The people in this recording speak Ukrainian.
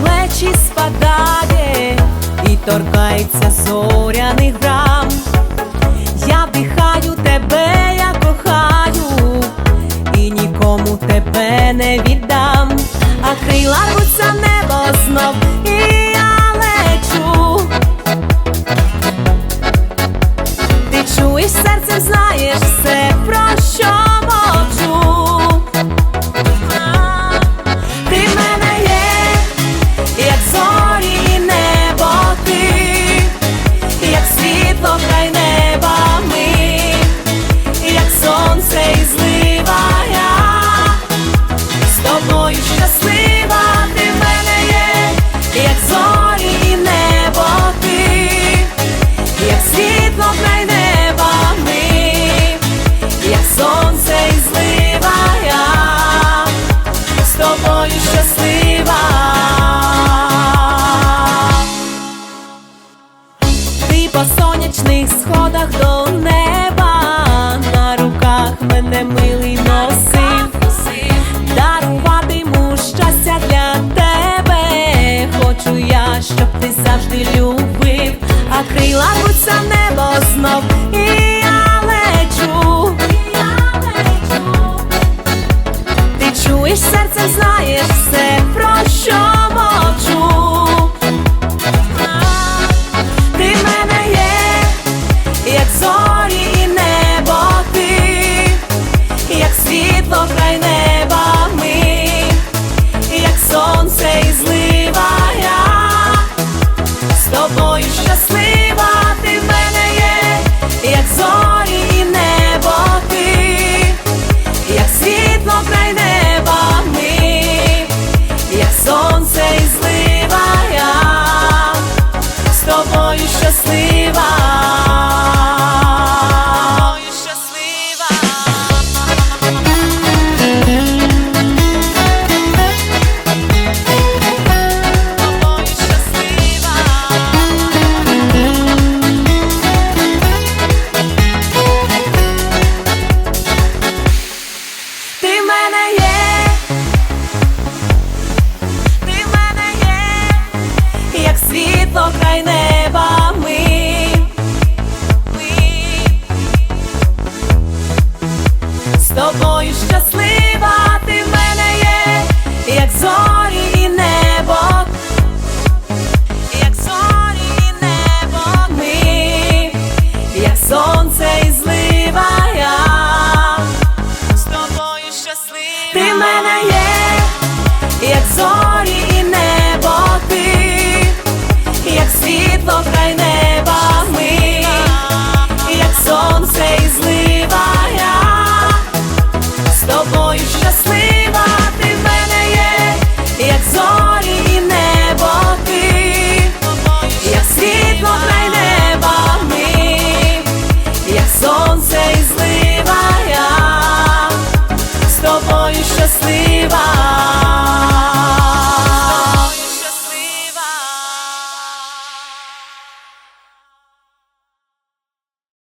плечі спадає і торкається зоряних грам. Я вдихаю тебе, я кохаю, і нікому тебе не віддам, а крила рвуться небо знов, і я лечу. Ти чуєш серцем, знаєш все, світло край неба ми, як сонце і злива я, з тобою щаслива, ти в мене є, як зорі і небо ти, як світло край неба ми, як сонце і злива я з тобою щаслива. Мене милий носив, даруватиму щастя для тебе. Хочу я, щоб ти завжди любив, а крила в небо знов, і як світло край неба ми, з тобою щаслива, ти в мене є, як зорі небо, як зорі і небо ми, як сонце світло край